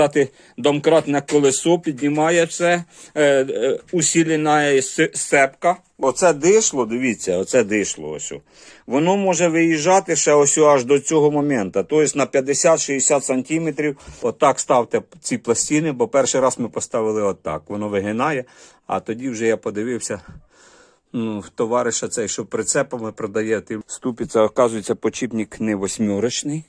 сказати, домкратне колесо піднімає все, е, усілена сепка. Оце дишло, дивіться, оце дишло ось. Воно може виїжджати ще ось аж до цього моменту. Тобто на 50-60 сантиметрів. Отак ставте ці пластини, бо перший раз ми поставили отак. Воно вигинає, а тоді вже я подивився. Ну, товариша цей, що прицепами продає, ти ступиться, оказується, почіпник не восьмерочний.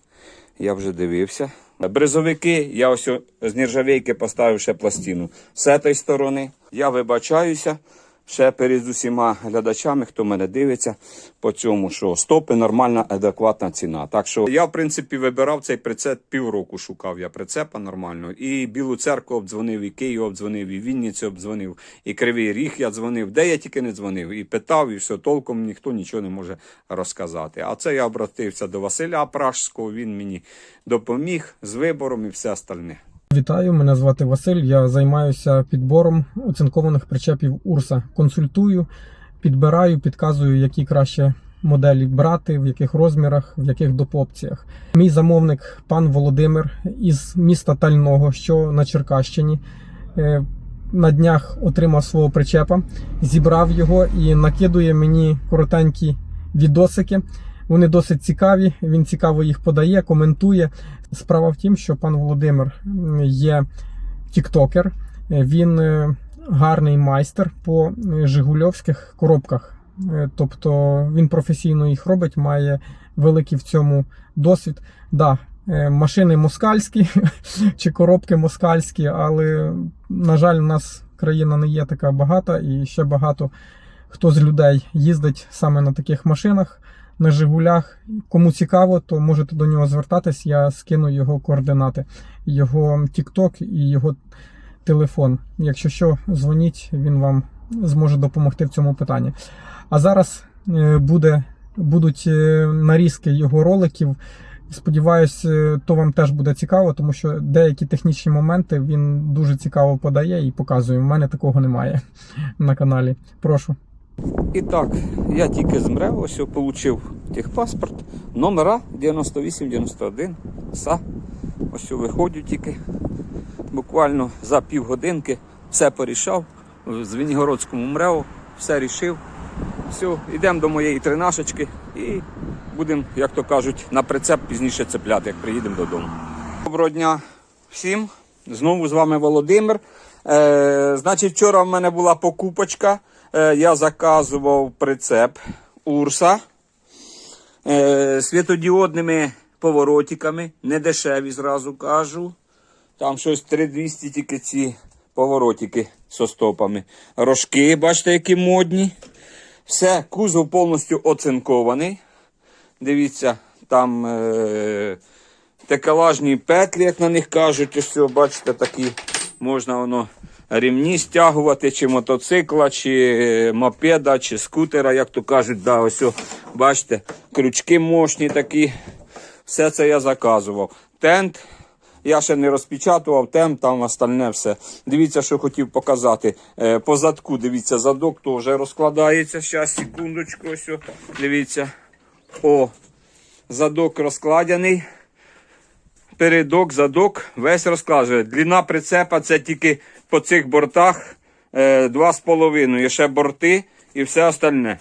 Я вже дивився. Бризовики, я ось з нержавейки поставив ще пластину. З цієї сторони я вибачаюся ще перед усіма глядачами, хто мене дивиться по цьому, що стопи нормальна, адекватна ціна. Так що я, в принципі, вибирав цей прицеп півроку шукав я прицепа нормально. І Білу церкву обдзвонив, і Київ обдзвонив, і Вінницю обдзвонив, і Кривий Ріг я дзвонив. Де я тільки не дзвонив, і питав, і все толком ніхто нічого не може розказати. А це я обратився до Василя Пражського, він мені допоміг з вибором і все остальне. Вітаю, мене звати Василь. Я займаюся підбором оцинкованих причепів Урса. Консультую, підбираю, підказую, які краще моделі брати, в яких розмірах, в яких допопціях. Мій замовник пан Володимир із міста Тального, що на Черкащині. е, На днях отримав свого причепа, зібрав його і накидує мені коротенькі відосики. Вони досить цікаві. Він цікаво їх подає, коментує. Справа в тім, що пан Володимир є тіктокер. Він е, гарний майстер по е, жигульовських коробках. Е, Тобто він професійно їх робить, має великий в цьому досвід. Да, машини москальські чи коробки москальські, але, на жаль, у нас країна не є така багата, і ще багато хто з людей їздить саме на таких машинах на Жигулях. Кому цікаво, то можете до нього звертатись. Я скину його координати, його TikTok і його телефон. Якщо що, дзвоніть, він вам зможе допомогти в цьому питанні. А зараз е, буде, будуть е, нарізки його роликів. Сподіваюсь, е, то вам теж буде цікаво, тому що деякі технічні моменти він дуже цікаво подає і показує. У мене такого немає на каналі. Прошу. І так, я тільки з МРЕВ ось отримав техпаспорт, номера 9891 СА. Ось виходжу тільки. Буквально за півгодинки все порішав. В Звенігородському МРЕО все рішив. Все, йдемо до моєї тринашечки і будемо, як то кажуть, на прицеп пізніше цепляти, як приїдемо додому. Доброго дня всім. Знову з вами Володимир. Е, значить, вчора в мене була покупочка. Е, я заказував прицеп Урса е, світодіодними поворотиками, не дешеві, зразу кажу. Там щось 3200 тільки ці поворотики з стопами. Рожки, бачите, які модні. Все, кузов повністю оцинкований. Дивіться, там е, текелажні петлі, як на них кажуть, ось бачите, такі можна воно рівні стягувати, чи мотоцикла, чи е, мопеда, чи скутера, як то кажуть, да, ось, бачите, крючки мощні такі. Все це я заказував. Тент я ще не розпечатував, тем, там остальне все. Дивіться, що хотів показати. Е, по задку, дивіться, задок теж розкладається. Зараз, секундочку, ось. Дивіться. О, задок розкладений. Передок, задок, весь розкладений. Длина прицепа це тільки по цих бортах е, 2,5. Є ще борти і все остальне.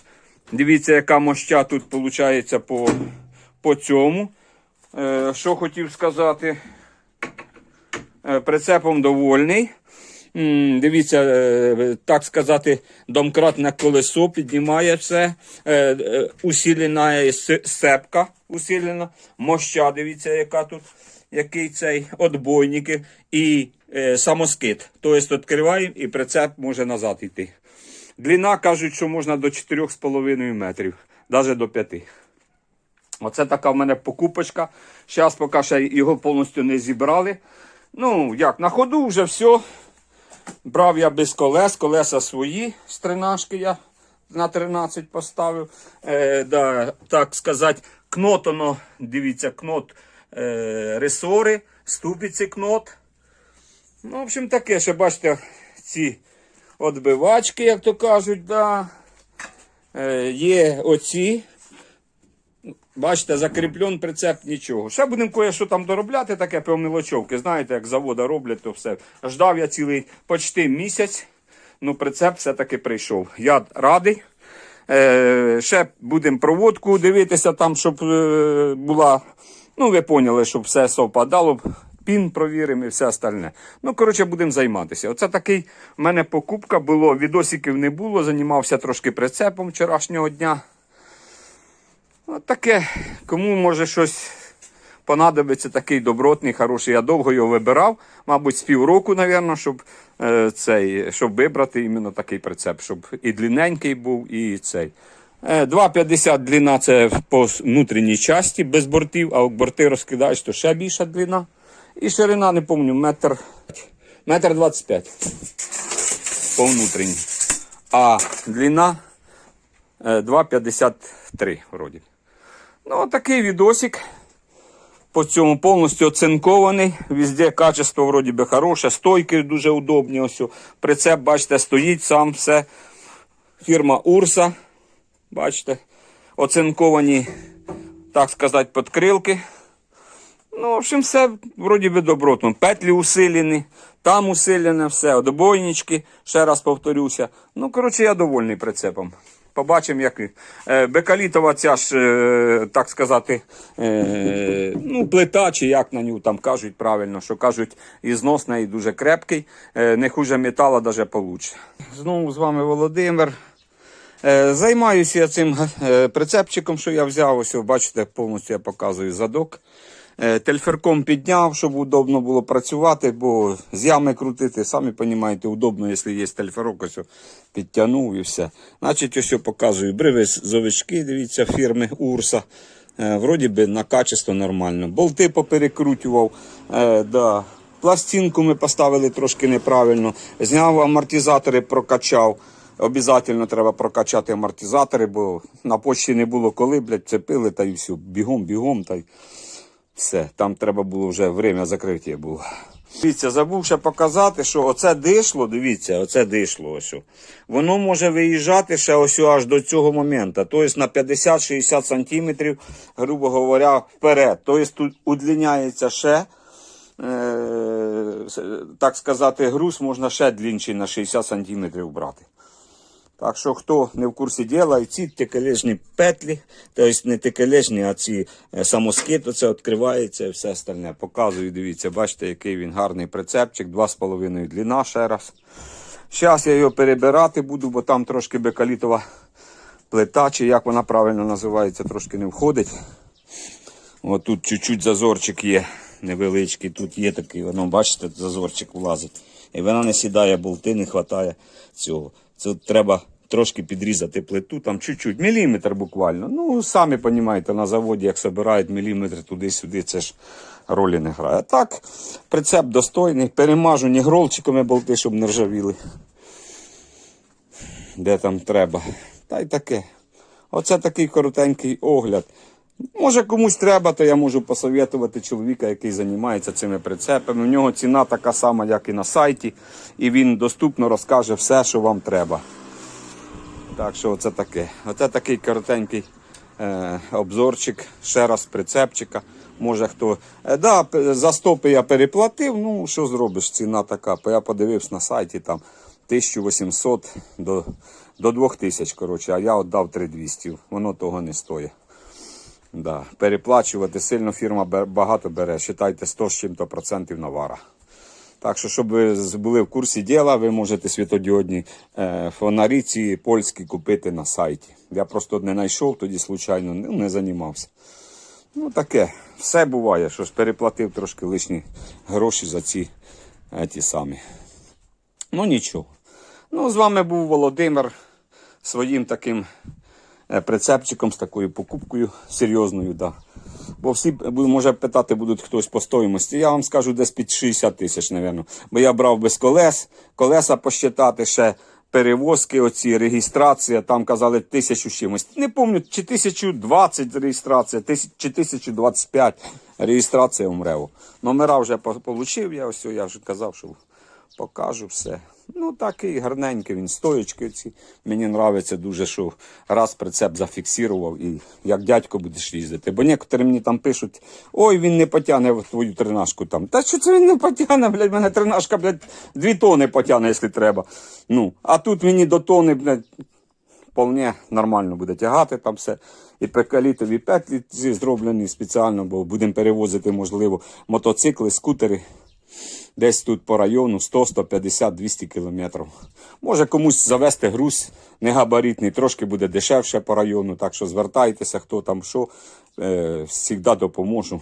Дивіться, яка моща тут виходить по, по цьому. Е, що хотів сказати. Е, прицепом довольний. Дивіться, е, так сказати, домкратне колесо піднімає все. Е, е, Усілена сепка, усілена, моща, дивіться, яка тут, який цей отбойники і е, самоскид. Тобто відкриваємо і прицеп може назад йти. Длина кажуть, що можна до 4,5 метрів, навіть до 5. Оце така в мене покупочка. Зараз поки ще його повністю не зібрали. Ну, як, на ходу вже все. Брав я без колес, колеса свої з тринашки я на 13 поставив. Е, да, так сказати, кнот, оно, дивіться, кнот е, ресори, ступиці кнот. Ну, в общем, таке, ще бачите, ці отбивачки, як то кажуть, да. Е, є оці Бачите, закріплен прицеп нічого. Ще будемо кое-що там доробляти, таке по мілочовки. Знаєте, як завода роблять, то все. Ждав я цілий почти місяць. Ну, прицеп все-таки прийшов. Я радий. Е, ще будемо проводку дивитися там, щоб е, була. Ну, ви поняли, щоб все совпадало. Пін провіримо і все остальне. Ну, коротше, будемо займатися. Оце такий в мене покупка було. Відосиків не було, займався трошки прицепом вчорашнього дня. От таке, кому може щось понадобиться такий добротний, хороший. Я довго його вибирав, мабуть, з півроку, напевно, щоб, е, цей, щоб вибрати іменно такий прицеп, щоб і длинненький був, і цей. Е, 2,50 длина це по внутрішній часті без бортів, а борти розкидаєш, то ще більша длина. І ширина, не пам'ятаю, метр, метр 25 по внутрішній. А длина е, 2,53 вроді. Ну, такий відосик. По цьому повністю оцинкований. Везде качество вроді би хороше, стойки дуже удобні. Ось. Прицеп, бачите, стоїть сам все. Фірма Урса. Бачите, оцинковані, так сказати, подкрилки. Ну, в общем, все вроді би добротно. Петлі усилені, там усилене все, одобойнички, ще раз повторюся. Ну, коротше, я довольний прицепом. Побачимо, як. Е, Бекалітова ця ж, е, так сказати, е, ну, плита, чи як на нього там кажуть правильно, що кажуть, і знос неї дуже крепкий, не хуже метала, навіть получше. Знову з вами Володимир. Е, Займаюся я цим е, прицепчиком, що я взяв. Ось, бачите, повністю я показую задок. Е, Тельферком підняв, щоб удобно було працювати, бо з ями крутити, самі розумієте, удобно, якщо є тельферок, ось підтягнув і все. Значить, ось показую бривизовички, дивіться, фірми Урса. Вроді би на качество нормально. Болти поперекрутював. Да. Пластинку ми поставили трошки неправильно. Зняв амортизатори, прокачав. Обязательно треба прокачати амортизатори, бо на почті не було коли, блядь, цепили та й все. Бігом, бігом та й все. Там треба було вже время закриття було. Дивіться, забув ще показати, що оце дишло, дивіться, оце дишло ось. Воно може виїжджати ще ось аж до цього моменту. Тобто на 50-60 сантиметрів, грубо говоря, вперед. Тобто тут удлиняється ще. Е, так сказати, груз можна ще длінший на 60 сантиметрів брати. Так що, хто не в курсі діла, ці текележні петлі, тобто не текележні, а ці е, самоскид, оце відкривається і все остальне. Показую, дивіться, бачите, який він гарний прицепчик, 2,5 длина ще раз. Зараз я його перебирати буду, бо там трошки бекалітова плита, чи як вона правильно називається, трошки не входить. От тут чуть-чуть зазорчик є невеличкий, тут є такий, воно, бачите, зазорчик влазить. І вона не сідає, болти не вистачає цього. Це треба трошки підрізати плиту, там чуть-чуть, міліметр буквально. Ну, самі розумієте, на заводі, як збирають міліметр туди-сюди, це ж ролі не грає. А так, прицеп достойний, перемажу нігролчиками болти, щоб не ржавіли. Де там треба. Та й таке. Оце такий коротенький огляд. Може комусь треба, то я можу посоветувати чоловіка, який займається цими прицепами. У нього ціна така сама, як і на сайті, і він доступно розкаже все, що вам треба. Так що оце таке. Оце такий коротенький е, обзорчик, ще раз прицепчика. Може хто. Е, да, за стопи я переплатив, ну що зробиш, ціна така. Я подивився на сайті там 1800 до, до 2000, коротше, а я віддав 3200. Воно того не стоїть. Да. Переплачувати сильно фірма багато бере. Считайте 100 з чим-то процентів навара. Так що, щоб ви були в курсі діла, ви можете світодіодні е, фонарі ці польські купити на сайті. Я просто не знайшов, тоді случайно ну, не займався. Ну таке, все буває, що ж переплатив трошки лишні гроші за ці е, ті самі. Ну нічого. Ну, з вами був Володимир своїм таким прицепчиком з такою покупкою серйозною, да. Бо всі може питати будуть хтось по стоїмості. Я вам скажу десь під 60 тисяч, напевно. Бо я брав без колес, колеса посчитати ще. Перевозки, оці реєстрація, там казали тисячу чимось. Не пам'ятаю, чи 1020 реєстрація, тисяч- чи 1025 реєстрація в МРЕВу. Номера вже получив, я ось я вже казав, що покажу все. Ну, такий гарненький він, стоєчки ці. Мені подобається дуже, що раз прицеп зафіксував і як дядько будеш їздити. Бо некоторі мені там пишуть, ой, він не потягне твою тринашку там. Та що це він не потягне, блядь, мене тринашка, блядь, дві тони потягне, якщо треба. Ну, а тут мені до тони, блядь, вполне нормально буде тягати там все. І прикалітові петлі зроблені спеціально, бо будемо перевозити, можливо, мотоцикли, скутери. Десь тут по району 100, 150, 200 кілометрів. Може комусь завести груз негабаритний, трошки буде дешевше по району, так що звертайтеся, хто там що, е, завжди допоможу.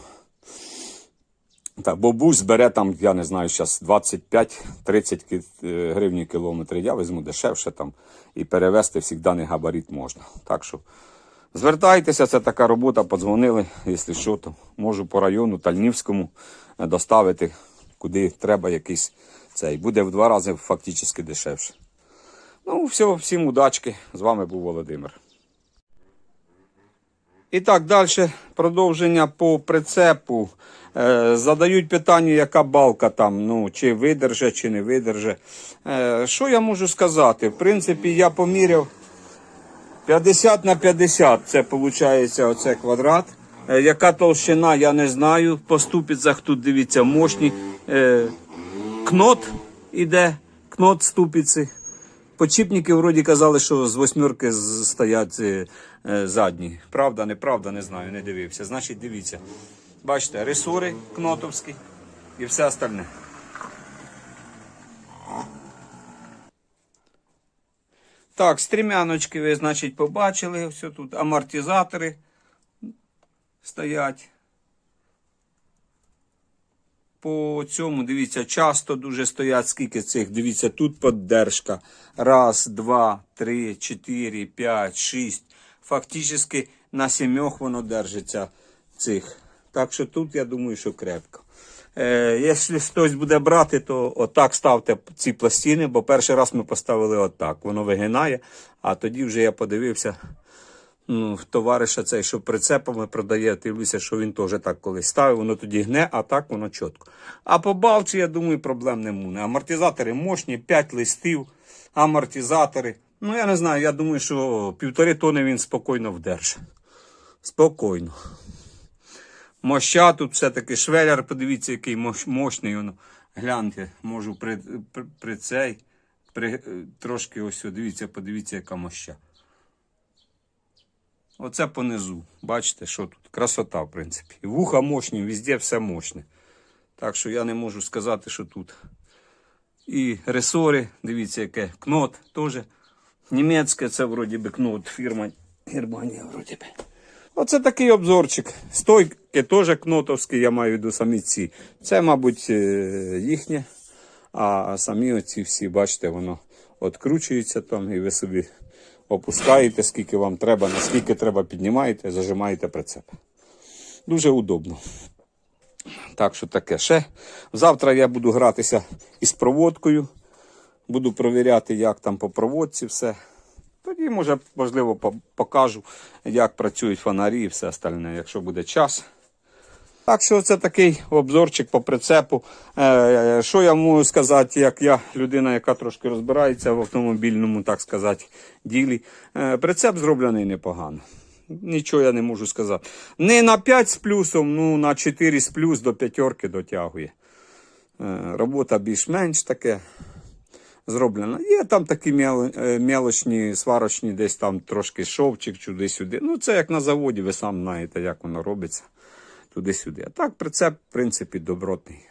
Так, бо бус бере там, я не знаю, зараз 25-30 ки- е, гривень кілометр. Я візьму дешевше там і перевезти завжди не габарит можна. Так що звертайтеся, це така робота, подзвонили, якщо що, то можу по району Тальнівському е, доставити, куди треба якийсь цей. Буде в два рази фактично дешевше. Ну, все, всім удачки. З вами був Володимир. І так, далі продовження по прицепу. Е, задають питання, яка балка там, ну, чи видерже, чи не видерже. Е, що я можу сказати? В принципі, я поміряв 50 на 50. Це виходить оце квадрат. Е, яка толщина, я не знаю. По ступицях тут дивіться мощні. Е, кнот іде, кнот ступиці. Почіпники вроді казали, що з восьмерки стоять е, задні. Правда, неправда, не знаю, не дивився. Значить, дивіться. Бачите, ресори кнотовські і все остальне. Так, стрімяночки ви, значить, побачили. Все тут амортизатори стоять. По цьому, дивіться, часто дуже стоять, скільки цих. Дивіться, тут поддержка. Раз, два, три, чотири, п'ять, шість. Фактично на сімьох воно держиться цих. Так що тут, я думаю, що крепко. Е, якщо хтось буде брати, то отак ставте ці пластини, бо перший раз ми поставили отак. Воно вигинає, а тоді вже я подивився. Ну, товариша цей, що прицепами продає, дивлюся, що він теж так колись ставив, воно тоді гне, а так воно чітко. А по балці, я думаю, проблем не. Амортизатори мощні, 5 листів, амортизатори. Ну, я не знаю, я думаю, що півтори тони він спокійно вдерже. Спокійно. Моща тут все-таки швеляр, подивіться, який мощний. Воно. Гляньте, можу при, при, при цей, при, е, трошки ось, дивіться, подивіться, яка моща. Оце понизу. Бачите, що тут? Красота, в принципі. Вуха мощні, везде все мощне. Так що я не можу сказати, що тут. І ресори, дивіться, яке кнот теж. Німецьке, це вроді би кнот, фірма Германія, вроді би. Оце такий обзорчик. Стойки теж кнотовські, я маю в виду самі ці. Це, мабуть, е, їхнє. А самі оці всі, бачите, воно відкручується там, і ви собі опускаєте, скільки вам треба, наскільки треба, піднімаєте, зажимаєте прицеп. Дуже удобно. Так що таке ще. Завтра я буду гратися із проводкою. Буду провіряти, як там по проводці все. Тоді, може, можливо, покажу, як працюють фонарі і все остальне, якщо буде час. Так що це такий обзорчик по прицепу. Е, що я можу сказати, як я людина, яка трошки розбирається в автомобільному, так сказати, ділі. Е, прицеп зроблений непогано. Нічого я не можу сказати. Не на 5 з плюсом, ну на 4 з плюс до п'ятерки дотягує. Е, робота більш-менш таке зроблена. Є там такі мел- мелочні, сварочні, десь там трошки шовчик, туди-сюди. Ну, це як на заводі, ви сам знаєте, як воно робиться туди-сюди. А так, прицеп, в принципі, добротний.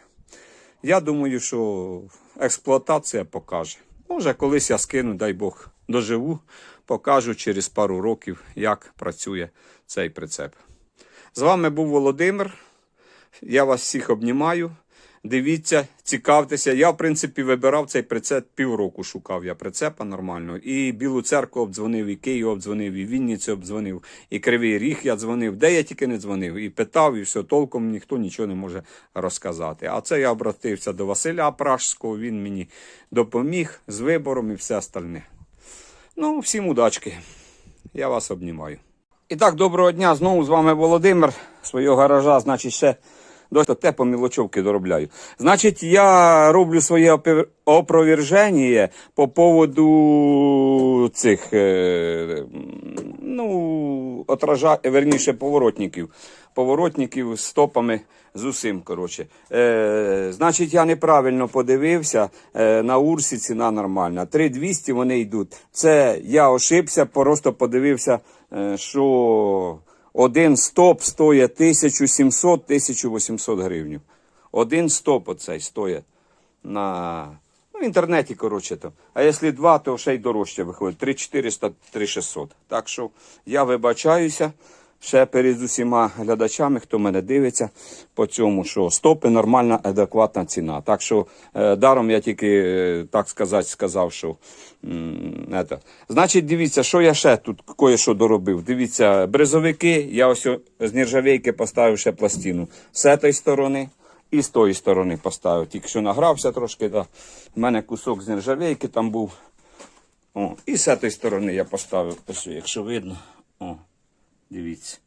Я думаю, що експлуатація покаже. Може, колись я скину, дай Бог, доживу, покажу через пару років, як працює цей прицеп. З вами був Володимир. Я вас всіх обнімаю. Дивіться, цікавтеся. Я, в принципі, вибирав цей прицеп півроку, шукав я прицепа нормально. І Білу церкву обдзвонив, і Київ обдзвонив, і Вінницю обдзвонив, і Кривий Ріг я дзвонив. Де я тільки не дзвонив. І питав, і все, толком ніхто нічого не може розказати. А це я обратився до Василя Пражського, він мені допоміг з вибором і все остальне. Ну, всім удачки. Я вас обнімаю. І так, доброго дня. Знову з вами Володимир. Свого гаража, значить, ще Дось те по мілочовки доробляю. Значить, я роблю своє опроверження по поводу цих, е, ну, отража, верніше, поворотників. Поворотників стопами з усім, коротше. Е, значить, я неправильно подивився. Е, на Урсі ціна нормальна. 3200 вони йдуть. Це я ошибся, просто подивився, е, що один стоп стоїть 1700-1800 гривень. Один стоп оцей стоїть на ну, інтернеті, коротше там. А якщо два, то ще й дорожче виходить. 3400, 3600. Так що я вибачаюся ще перед усіма глядачами, хто мене дивиться по цьому, що стопи нормальна, адекватна ціна. Так що е, даром я тільки, е, так сказати, сказав, що м. Значить, дивіться, що я ще тут кое-що доробив. Дивіться, бризовики, я ось з нержавейки поставив ще пластину. З цієї сторони. І з тої сторони поставив. Тільки що награвся трошки. Да. У мене кусок з нержавейки там був. О, і з цієї сторони я поставив, якщо видно. О, дивіться.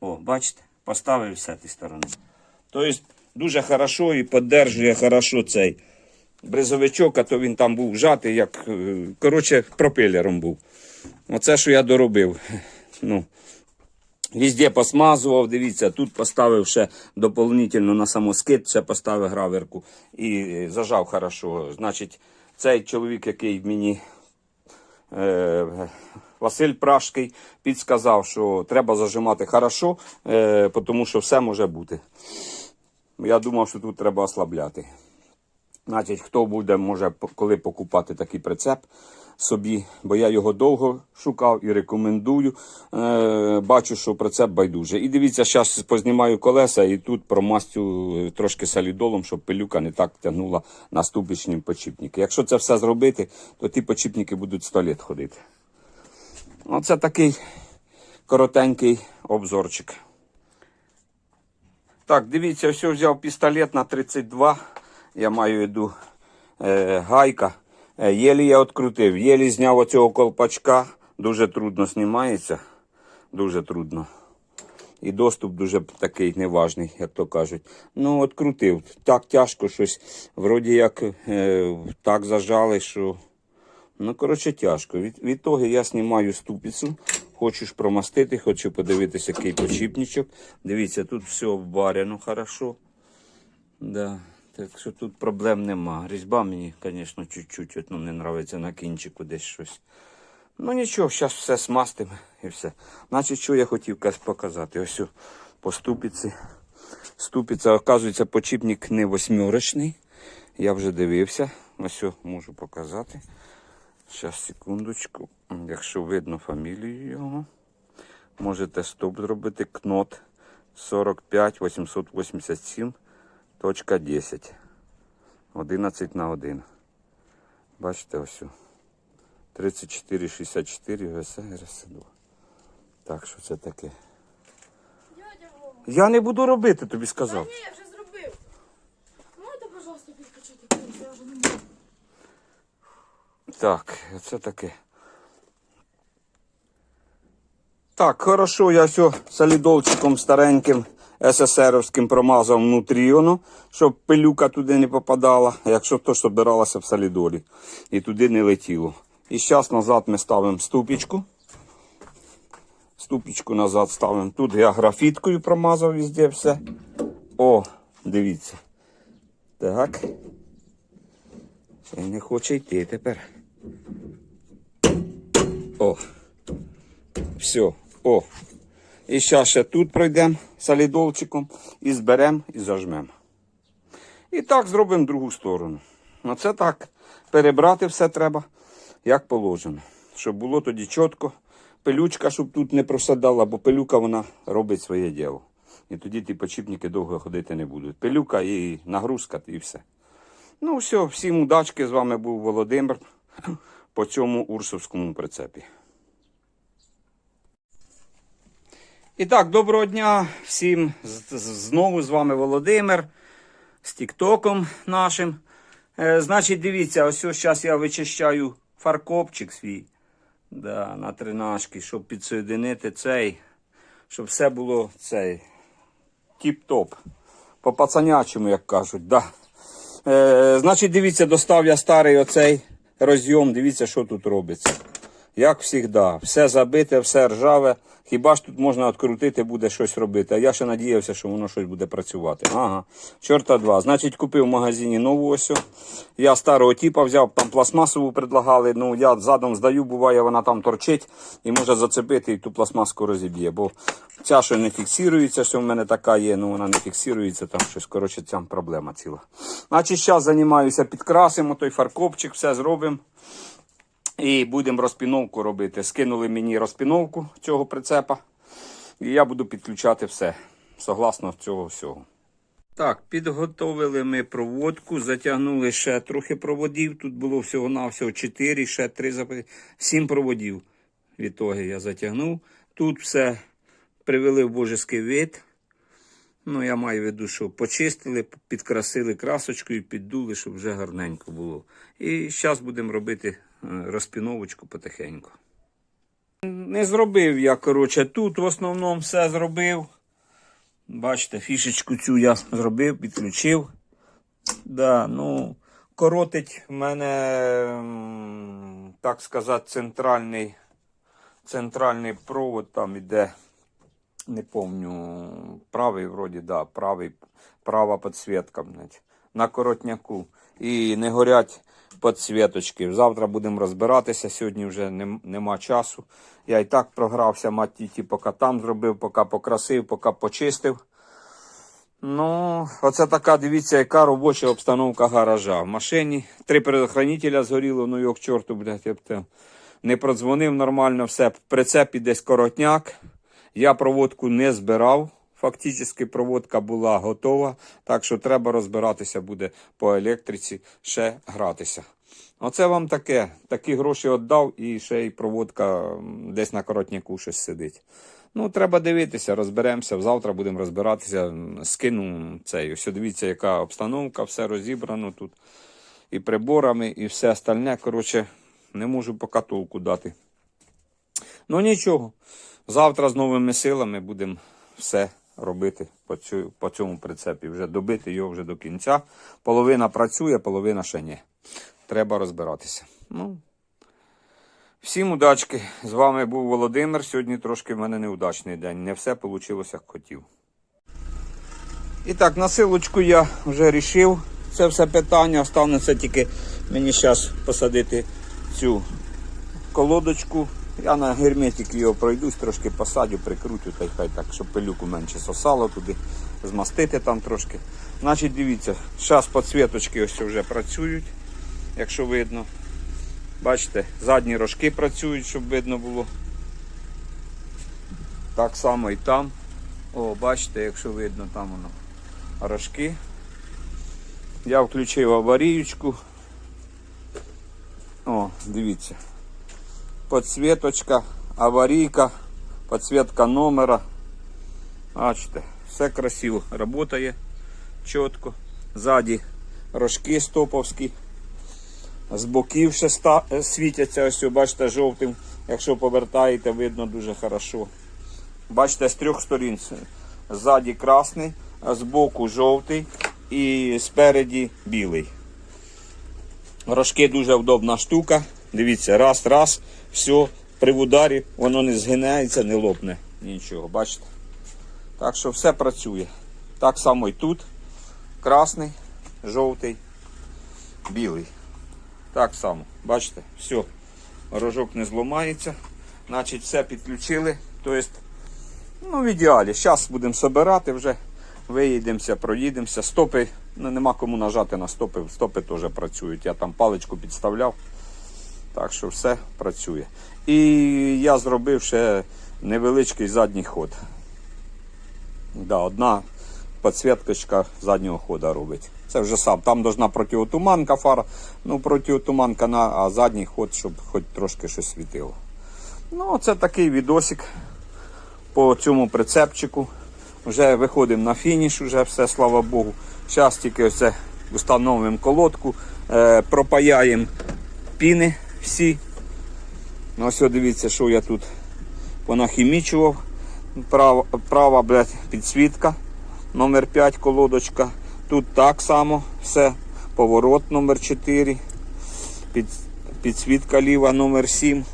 О, бачите? Поставив з цієї сторони. Тобто дуже хорошо і піддержує хорошо цей бризовичок, а то він там був вжатий, як, е, коротше, пропелером був. Оце, що я доробив. Ну, Везде посмазував, дивіться, тут поставив ще дополнительно на самоскид, ще поставив граверку і зажав хорошо. Значить, цей чоловік, який мені е, Василь Пражський підсказав, що треба зажимати хорошо, е, тому що все може бути. Я думав, що тут треба ослабляти. Значить, хто буде, може коли покупати такий прицеп собі, бо я його довго шукав і рекомендую. Е, бачу, що прицеп байдуже. І дивіться, зараз познімаю колеса і тут промастю е, трошки солідолом, щоб пилюка не так тягнула на ступічні почіпники. Якщо це все зробити, то ті почіпники будуть 100 літ ходити. Оце такий коротенький обзорчик. Так, дивіться, ось взяв пістолет на 32. Я маю виду е, гайка. Е, єлі я відкрутив, єлі зняв оцього колпачка. Дуже трудно знімається. Дуже трудно. І доступ дуже такий неважний, як то кажуть. Ну, відкрутив. Так тяжко щось. Вроді як е, так зажали, що. Ну, коротше, тяжко. Від, від того я знімаю ступицю. Хочу промастити, хочу подивитися, який почіпничок. Дивіться, тут все обварено хорошо. Да. Так що тут проблем нема. Різьба мені, звісно, чуть-чуть ну, не подобається на кінчику десь щось. Ну нічого, зараз все смастимо і все. Значить, що я хотів показати? Ось по ступиці. Ступиця, оказується, почіпник не восьмерочний. Я вже дивився. Ось можу показати. Зараз, секундочку. Якщо видно фамілію його, можете стоп зробити. Кнот 45 887 10. 11 на 1. Бачите ось. 3464 ГС РС2. Так, що це таке? Я не буду робити, тобі сказав. Ні, я вже зробив. Можете, пожалуйста, підключити книгу? Я вже не можу. Так, це таке. Так, хорошо, я все солідолчиком стареньким СССРовським промазав внутрі, воно, щоб пилюка туди не попадала, якщо то собиралося в солідолі. І туди не летіло. І зараз назад ми ставимо ступічку. Ступічку назад ставимо. Тут я графіткою промазав везде все. О, дивіться. Так. Це не хоче йти тепер. О. Все. О. І зараз ще тут пройдемо солідолчиком і зберемо і зажмемо. І так зробимо другу сторону. Ну це так. Перебрати все треба, як положено. Щоб було тоді чітко. Пилючка, щоб тут не просадала, бо пилюка вона робить своє діло. І тоді ті почіпники довго ходити не будуть. Пилюка і нагрузка, і все. Ну, все, всім удачки. З вами був Володимир по цьому урсовському прицепі. І так, доброго дня всім. Знову з вами Володимир з Тіктоком нашим. Е, значить, дивіться, ось зараз я вичищаю фаркопчик свій да, на тринашки, щоб підсоєдинити цей, щоб все було цей тіп-топ. По пацанячому, як кажуть, да. Е, значить, дивіться, достав я старий оцей розйом, дивіться, що тут робиться. Як завжди, все забите, все ржаве. Хіба ж тут можна відкрутити, буде щось робити. А я ще надіявся, що воно щось буде працювати. Ага, чорта два. Значить, купив в магазині нову ось. Я старого типа взяв, там пластмасову предлагали. Ну, я задом здаю, буває, вона там торчить і може зацепити і ту пластмаску розіб'є. Бо ця, що не фіксується, що в мене така є, ну вона не фіксується, там щось. Коротше, ця проблема ціла. Значить, зараз займаюся, підкрасимо той фаркопчик, все зробимо. І будемо розпіновку робити. Скинули мені розпіновку цього прицепа. І я буду підключати все. Согласно цього всього. Так, підготовили ми проводку, затягнули ще трохи проводів. Тут було всього-навсього 4, ще 3 запити. 7 проводів. Відтоги я затягнув. Тут все привели в божеский вид. Ну, я маю в виду, що почистили, підкрасили красочкою, піддули, щоб вже гарненько було. І зараз будемо робити розпіновочку потихеньку. Не зробив я, коротше, тут в основному все зробив. Бачите, фішечку цю я зробив, підключив. Да, ну, коротить в мене, так сказати, центральний, центральний провод там іде не помню, правий вроді, да, правий, права підсвітка, на коротняку. І не горять підсвіточки. Завтра будемо розбиратися, сьогодні вже нем- нема часу. Я і так програвся, маті, поки там зробив, поки покрасив, поки почистив. Ну, оце така, дивіться, яка робоча обстановка гаража. В машині три передохранителя згоріло, ну його к чорту, блядь, я б те не продзвонив нормально, все. В прицепі десь коротняк. Я проводку не збирав. Фактично проводка була готова, так що треба розбиратися буде по електриці, ще гратися. Оце вам таке. Такі гроші віддав і ще й проводка десь на коротняку щось сидить. Ну, треба дивитися, розберемося. Завтра будемо розбиратися. Скину цей. Ось дивіться, яка обстановка, все розібрано тут. І приборами, і все остальне. Коротше, не можу поки толку дати. Ну нічого. Завтра з новими силами будемо все робити по, цю, по цьому прицепі. Вже добити його вже до кінця. Половина працює, половина ще ні. Треба розбиратися. Ну, всім удачки. З вами був Володимир. Сьогодні трошки в мене неудачний день. Не все вийшло, як хотів. І так, насилочку я вже рішив. Це все питання. Останеться тільки мені зараз посадити цю колодочку. Я на герметик його пройдусь, трошки посадю, прикрутю, та й хай так, щоб пилюку менше сосало туди, змастити там трошки. Значить, дивіться, зараз підсвіточки ось вже працюють, якщо видно. Бачите, задні рожки працюють, щоб видно було. Так само і там. О, бачите, якщо видно, там воно рожки. Я включив аваріючку. О, дивіться подсветочка, аварійка, подсветка номера. Бачите, все красиво работає, чітко. Ззаді рожки стоповські. З боків ще ста- е, світяться, ось бачите, жовтим. Якщо повертаєте, видно дуже хорошо. Бачите, з трьох сторін. Ззаді красний, а з боку жовтий і спереді білий. Рожки дуже удобна штука. Дивіться, раз, раз, все, при ударі воно не згинається, не лопне. Нічого, бачите? Так що все працює. Так само і тут. Красний, жовтий, білий. Так само, бачите, все. Рожок не зламається. Значить, все підключили. Тобто, ну, в ідеалі. Зараз будемо збирати вже. Виїдемося, проїдемося. Стопи, ну нема кому нажати на стопи. Стопи теж працюють. Я там паличку підставляв. Так що все працює. І я зробив ще невеличкий задній ход. Да, одна підсвіткочка заднього хода робить. Це вже сам. Там должна протиотуманка фара, ну протиотуманка на, а задній ход, щоб хоч трошки щось світило. Ну, це такий відосик по цьому прицепчику. Вже виходимо на фініш, вже все, слава Богу. Зараз тільки ось це встановимо колодку, е, пропаяємо піни всі. Ну, ось дивіться, що я тут понахімічував. Права, права блядь, підсвітка. номер 5 колодочка. Тут так само все. Поворот номер 4. Під, підсвітка ліва номер 7.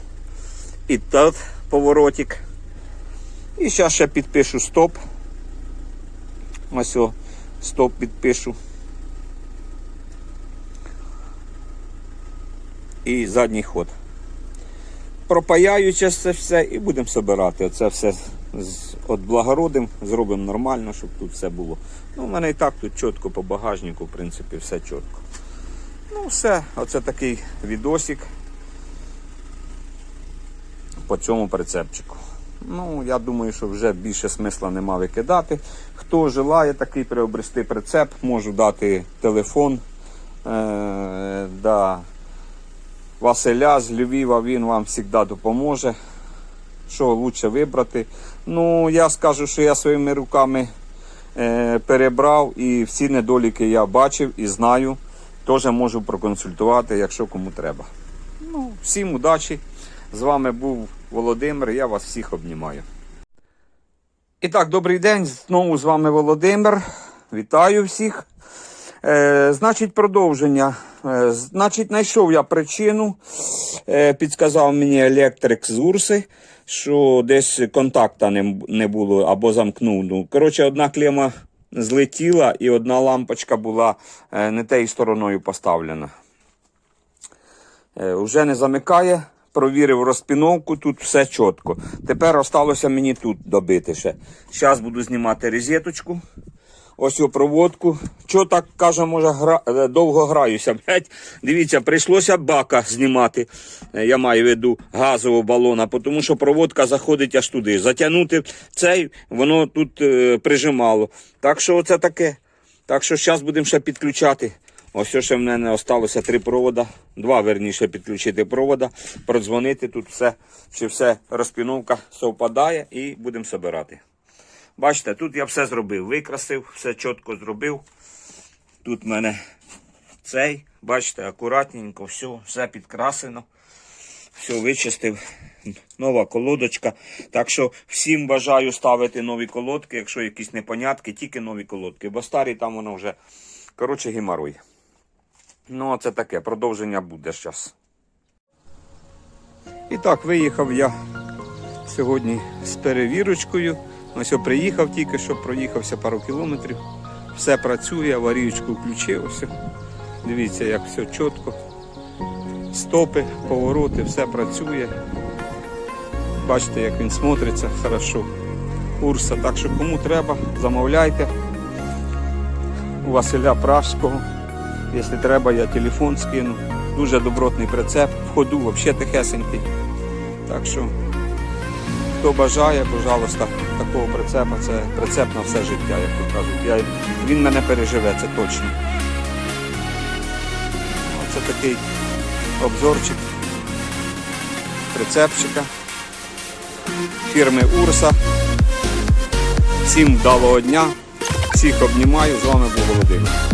І тут поворотик. І зараз ще підпишу стоп. Ось о, стоп підпишу. І задній ход. Пропаяю це все і будемо збирати. Оце все з от благородим, зробимо нормально, щоб тут все було. Ну, у мене і так тут чітко по багажнику, в принципі, все чітко. Ну, все, оце такий відосик по цьому прицепчику. Ну, я думаю, що вже більше смисла нема викидати. Хто желає такий приобрести прицеп, можу дати телефон. Е, да. Василя з Львова, він вам завжди допоможе. Що краще вибрати. Ну, я скажу, що я своїми руками е, перебрав і всі недоліки я бачив і знаю. Теж можу проконсультувати, якщо кому треба. Ну, всім удачі. З вами був Володимир. Я вас всіх обнімаю. І так, добрий день. Знову з вами Володимир. Вітаю всіх. Е, значить, продовження. Е, значить, знайшов я причину. Е, підказав мені електрик з Урси, що десь контакта не, не було або замкнув. Ну, коротше, одна клема злетіла і одна лампочка була е, не тією стороною поставлена. Е, Вже не замикає. Провірив розпіновку, тут все чітко. Тепер осталося мені тут добити ще. Зараз буду знімати розеточку. Ось у проводку. Чого так каже, може, гра... е, довго граюся. Блять, дивіться, прийшлося бака знімати. Е, Я маю в виду газового балона, тому що проводка заходить аж туди. Затягнути цей, воно тут е, прижимало. Так що оце таке. Так що зараз будемо ще підключати. Ось ще в мене осталося три провода, два верніше підключити провода, продзвонити тут все, чи все розпіновка совпадає і будемо збирати. Бачите, тут я все зробив, викрасив, все чітко зробив. Тут в мене цей, бачите, акуратненько, все, все підкрасено. Все вичистив. Нова колодочка. Так що всім бажаю ставити нові колодки, якщо якісь непонятки, тільки нові колодки. Бо старі там воно вже, коротше, геморой. Ну, це таке, продовження буде зараз. І так, виїхав я сьогодні з перевірочкою. Ось я приїхав тільки що, проїхався пару кілометрів. Все працює, аварійку включив. Все. Дивіться, як все чітко. Стопи, повороти, все працює. Бачите, як він смотриться хорошо. Урса. Так що кому треба, замовляйте. У Василя Пражського. Якщо треба, я телефон скину. Дуже добротний прицеп, в ходу взагалі тихесенький. Так що, хто бажає, пожалуйста, такого прицепа, це прицеп на все життя, як то кажуть. Я, він мене переживе, це точно. Оце такий обзорчик прицепчика фірми Урса. Всім вдалого дня, всіх обнімаю, з вами був Володимир.